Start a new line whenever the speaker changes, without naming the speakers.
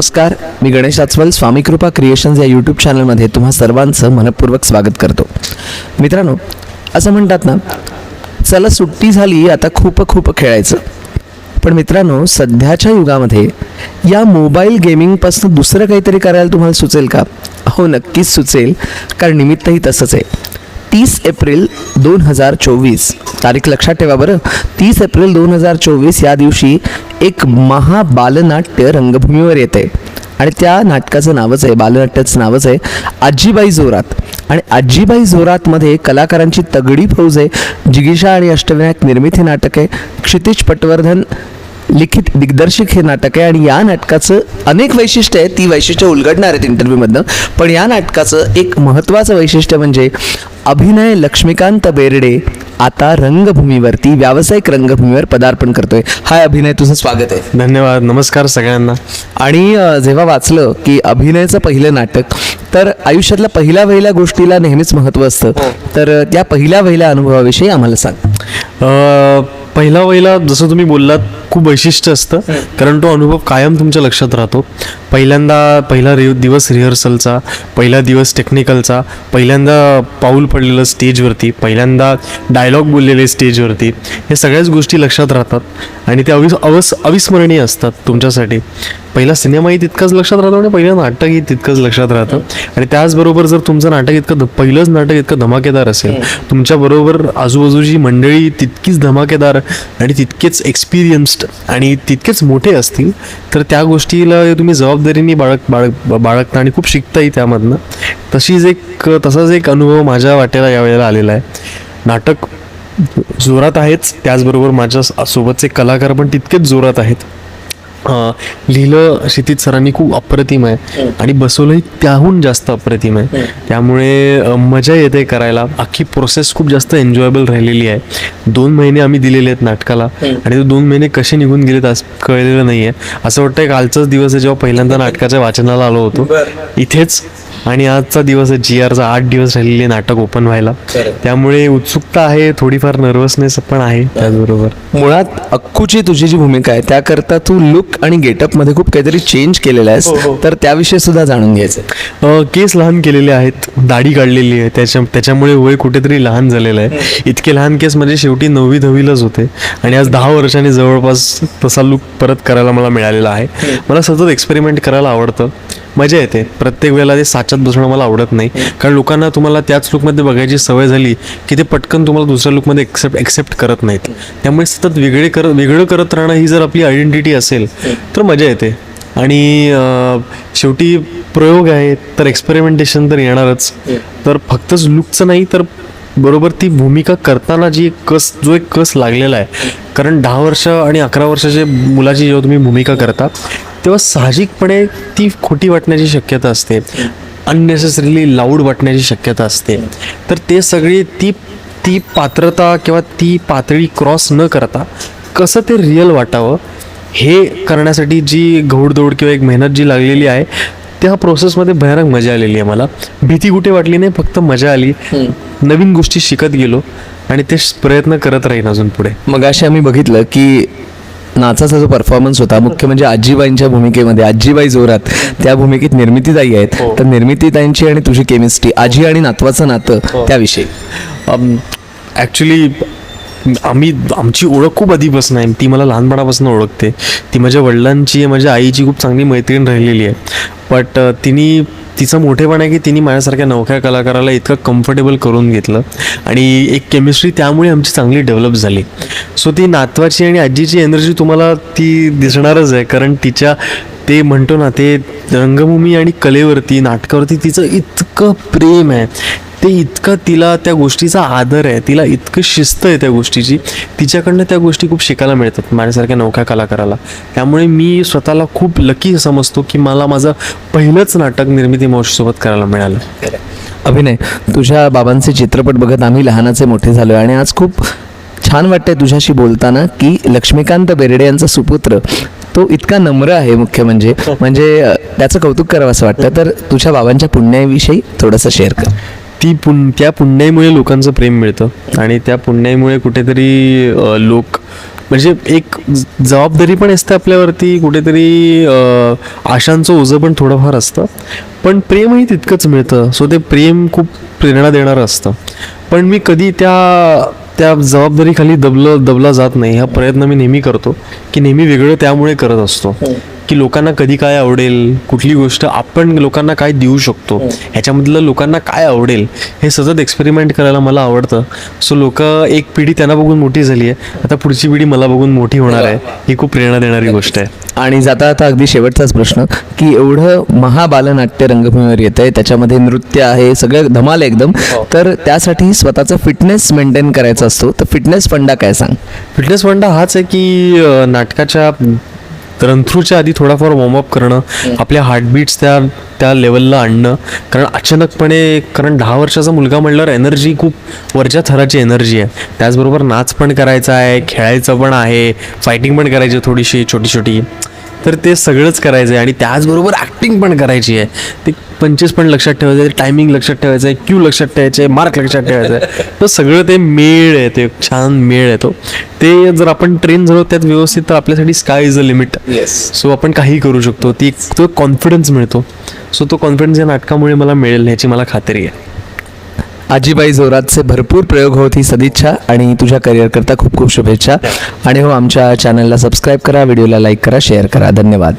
नमस्कार. मी गणेश आचवल स्वामी कृपा क्रिएशन्स या यूट्यूब चॅनलमध्ये तुम्हा सर्वांचं मनपूर्वक स्वागत करतो. मित्रांनो असं म्हणतात ना चला सुट्टी झाली आता खूप खूप खेळायचं. पण मित्रांनो सध्याच्या युगामध्ये या मोबाईल गेमिंगपासून दुसरं काहीतरी करायला तुम्हाला सुचेल का? हो नक्कीच सुचेल. कारण निमित्तही तसंच आहे. तीस एप्रिल दोन हजार चोवीस. तारीख लक्षात ठेवा बरं. तीस एप्रिल दोन हजार चोवीस या दिवशी एक महाबालनाट्य रंगभूमीवर येते. आणि त्या नाटकाचं नावच आहे बालनाट्याचं नावच आहे आजीबाई जोरात. आणि आजीबाई जोरातमध्ये कलाकारांची तगडी फौज आहे. जिगिषा आणि अष्टविनायक निर्मित हे नाटक आहे. क्षितिज पटवर्धन लिखित दिग्दर्शक हे नाटक आहे आणि या नाटकाचं अनेक वैशिष्ट्य आहे ती वैशिष्ट्य उलगडणार आहेत इंटरव्ह्यूमधनं पण या नाटकाचं एक महत्त्वाचं वैशिष्ट्य म्हणजे अभिनय लक्ष्मीकांत बेर्डे आता रंगभूमीवरती व्यावसायिक रंगभूमीवर पदार्पण करतोय. हाय अभिनय तुझं स्वागत आहे.
धन्यवाद नमस्कार सगळ्यांना.
आणि जेव्हा वाचलं की अभिनयाचं पहिलं नाटक तर आयुष्यातल्या पहिल्या वहिल्या गोष्टीला नेहमीच महत्त्व असतं. तर अ, त्या पहिल्या वहिल्या अनुभवाविषयी आम्हाला सांग.
पहिला वहिला जसं तुम्ही बोललात खूप वैशिष्ट्य असतं. कारण तो अनुभव कायम तुमच्या लक्षात राहतो. पहिल्यांदा पहिला रि दिवस रिहर्सलचा पहिला दिवस टेक्निकलचा पहिल्यांदा पाऊल पडलेलं स्टेजवरती पहिल्यांदा डायलॉग बोललेले स्टेजवरती हे सगळ्याच गोष्टी लक्षात राहतात. आणि ते अविस अवस अविस्मरणीय असतात तुमच्यासाठी. पहिला सिनेमाही तितकंच लक्षात राहतो आणि पहिलं नाटकही तितकंच लक्षात राहतं. आणि त्याचबरोबर जर तुमचं नाटक इतकं पहिलंच नाटक इतकं धमाकेदार असेल तुमच्याबरोबर आजूबाजूची मंडळी तितकीच धमाकेदार आणि तितकेच एक्सपिरियन्स्ड आणि तितकेच मोठे असतील तर त्या गोष्टीला तुम्ही जबाबदारीने बाळग बाळग बाळगता आणि खूप शिकताही त्यामधनं. तशीच एक तसाच एक अनुभव माझ्या वाटेला यावेळेला आलेला आहे. नाटक जोरात आहेच त्याचबरोबर माझ्या सोबतचे कलाकार पण तितकेच जोरात आहेत. लिहिलं क्षितिज सरांनी खूप अप्रतिम आहे. आणि बसवलंही त्याहून जास्त अप्रतिम आहे. त्यामुळे मजा येते करायला. अख्खी प्रोसेस खूप जास्त एन्जॉयबल राहिलेली आहे. दोन महिने आम्ही दिलेले आहेत नाटकाला. आणि ते दोन महिने कसे निघून गेलेत आज कळलेलं नाही आहे असं वाटतं कालचाच दिवस आहे जेव्हा पहिल्यांदा नाटकाच्या वाचनाला आलो होतो. इथेच आणि आजचा दिवस आहे जी आरचा आठ दिवस राहिलेले नाटक ओपन व्हायला. त्यामुळे उत्सुकता आहे थोडीफार नर्वसनेस पण आहे त्याचबरोबर.
मुळात अक्कूची तुझी जी भूमिका आहे त्याकरता तू लुक आणि गेटअपमध्ये खूप काहीतरी चेंज केलेला आहेस. तर त्याविषयी सुद्धा जाणून घ्यायचं.
केस लहान केलेले आहेत दाढी काढलेली आहे त्याच्या त्याच्यामुळे वय कुठेतरी लहान झालेलं आहे. इतके लहान केस म्हणजे शेवटी नववी दहावीलाच होते. आणि आज दहा वर्षांनी जवळपास तसा लुक परत करायला मला मिळालेला आहे. मला सतत एक्सपेरिमेंट करायला आवडतं. मजा येते. प्रत्येक वेळेला ते साच्यात बसणं मला आवडत नाही. कारण लोकांना तुम्हाला त्याच लुकमध्ये बघायची सवय झाली की ते पटकन तुम्हाला दुसऱ्या लुकमध्ये एक्सेप्ट एक्सेप्ट करत नाहीत. त्यामुळे सतत वेगळे करत वेगळं करत राहणं ही जर आपली आयडेंटिटी असेल तर मजा येते. आणि शेवटी प्रयोग आहे तर एक्सपेरिमेंटेशन तर येणारच. तर फक्तच लुकचं नाही तर बरोबर ती भूमिका करताना जी एक कस जो एक कस लागलेला आहे. कारण दहा वर्ष आणि अकरा वर्षाच्या मुलाची जेव्हा तुम्ही भूमिका करता तेव्हा साहजिकपणे ती खोटी वाटण्याची शक्यता असते. अननेसेसरीली लाऊड वाटण्याची शक्यता असते. तर ते सगळी ती ती पात्रता किंवा ती पातळी क्रॉस न करता कसं ते रिअल वाटावं हे करण्यासाठी जी घोडदौड किंवा एक मेहनत जी लागलेली आहे त्या प्रोसेसमध्ये भयानक मजा आलेली आहे मला. भीती कुठे वाटली नाही फक्त मजा आली. नवीन गोष्टी शिकत गेलो आणि ते प्रयत्न करत राहीन अजून पुढे.
मग असे आम्ही बघितलं की नाचाचा जो परफॉर्मन्स होता मुख्य म्हणजे आजीबाईंच्या भूमिकेमध्ये आजीबाई जोरात त्या भूमिकेत निर्मितीताई आहेत. तर निर्मितीताईंची आणि तुझी केमिस्ट्री आजी आणि नातवाचं नातं त्याविषयी.
ॲक्च्युली आम्ही आमची ओळख खूप आधीपासून आहे. ती मला लहानपणापासून ओळखते. ती माझ्या वडिलांची माझ्या आईची खूप चांगली मैत्रीण राहिलेली आहे. बट uh, तिने तिचं मोठेपण आहे की तिने माझ्यासारख्या नवख्या कलाकाराला इतकं कम्फर्टेबल करून घेतलं. आणि एक केमिस्ट्री त्यामुळे आमची चांगली डेव्हलप झाली. सो ती नातवाची आणि आजीची एनर्जी तुम्हाला ती दिसणारच आहे. कारण तिच्या ते म्हणतो ना ते रंगभूमी आणि कलेवरती नाटकावरती तिचं इतकं प्रेम आहे. ते इतकं तिला त्या गोष्टीचा आदर आहे तिला इतकं शिस्त आहे त्या गोष्टीची. तिच्याकडनं त्या गोष्टी खूप शिकायला मिळतात माझ्यासारख्या नौख्या कलाकाराला. त्यामुळे मी स्वतःला खूप लकी समजतो की मला माझं पहिलंच नाटक निर्मिती मावशीसोबत करायला मिळालं.
अभिनय तुझ्या बाबांचे चित्रपट बघत आम्ही लहानाचे मोठे झालो आणि आज खूप छान वाटतंय तुझ्याशी बोलताना की लक्ष्मीकांत बेर्डे यांचा सुपुत्र तो इतका नम्र आहे मुख्य म्हणजे. म्हणजे त्याचं कौतुक करावं असं वाटतं. तर तुझ्या बाबांच्या पुण्याविषयी थोडंसं शेअर कर.
ती पुण त्या पुण्याईमुळे लोकांचं प्रेम मिळतं. आणि त्या पुण्याईमुळे कुठेतरी लोक म्हणजे एक जबाबदारी पण असते आपल्यावरती कुठेतरी आशांचं ओझं पण थोडंफार असतं. पण प्रेमही तितकंच मिळतं. सो ते प्रेम खूप प्रेरणा देणारं असतं. पण मी कधी त्या त्या जबाबदारीखाली दबलं दबला जात नाही. हा प्रयत्न मी नेहमी करतो की नेहमी वेगळं त्यामुळे करत असतो. हो. की लोकांना कधी काय आवडेल कुठली गोष्ट आपण लोकांना काय देऊ शकतो ह्याच्यामधलं लोकांना काय आवडेल हे सतत एक्सपेरिमेंट करायला मला आवडतं. सो लोक एक पिढी त्यांना बघून मोठी झाली आहे. आता पुढची पिढी मला बघून मोठी होणार आहे. ही खूप प्रेरणा देणारी गोष्ट आहे.
आणि जाता आता अगदी शेवटचाच प्रश्न की एवढं महाबालनाट्य रंगभूमीवर येत आहे त्याच्यामध्ये नृत्य आहे सगळं धमाल एकदम. तर त्यासाठी स्वतःचा फिटनेस मेंटेन करायचा असतो. तर फिटनेस फंडा काय सांग?
फिटनेस फंडा हाच आहे की अं, नाटकाच्या रनथ्रूच्या आधी थोडाफार वॉर्मअप करणं आपल्या हार्टबीट्स त्या त्या लेवलला आणणं. कारण अचानकपणे कारण दहा वर्षाचा मुलगा म्हणल्यावर एनर्जी खूप वरच्या थराची एनर्जी आहे. त्याचबरोबर नाच पण करायचा आहे खेळायचं पण आहे फायटिंग पण करायची आहे थोडीशी छोटी छोटी तर ते सगळंच करायचं आहे आणि त्याचबरोबर ॲक्टिंग पण करायची आहे. ते पंचवीस पण लक्षात ठेवायचं आहे टायमिंग लक्षात ठेवायचं आहे क्यू लक्षात ठेवायचं आहे मार्क लक्षात ठेवायचं आहे तर सगळं ते मेळ आहे ते छान मेळ आहे तो. ते जर आपण ट्रेन झालो त्यात व्यवस्थित तर आपल्यासाठी sky is a limit so आपण काही करू शकतो. ती एक- तो कॉन्फिडन्स मिळतो. सो तो कॉन्फिडन्स या नाटकामुळे मला मिळेल ह्याची मला खात्री आहे.
आजीबाई जोरातचे भरपूर प्रयोग होत ही सदिच्छा आणि तुझ्या करिअरकरता खूप खूप शुभेच्छा. आणि हो आमच्या चॅनलला सबस्क्राईब करा व्हिडिओला लाईक करा शेअर करा. धन्यवाद.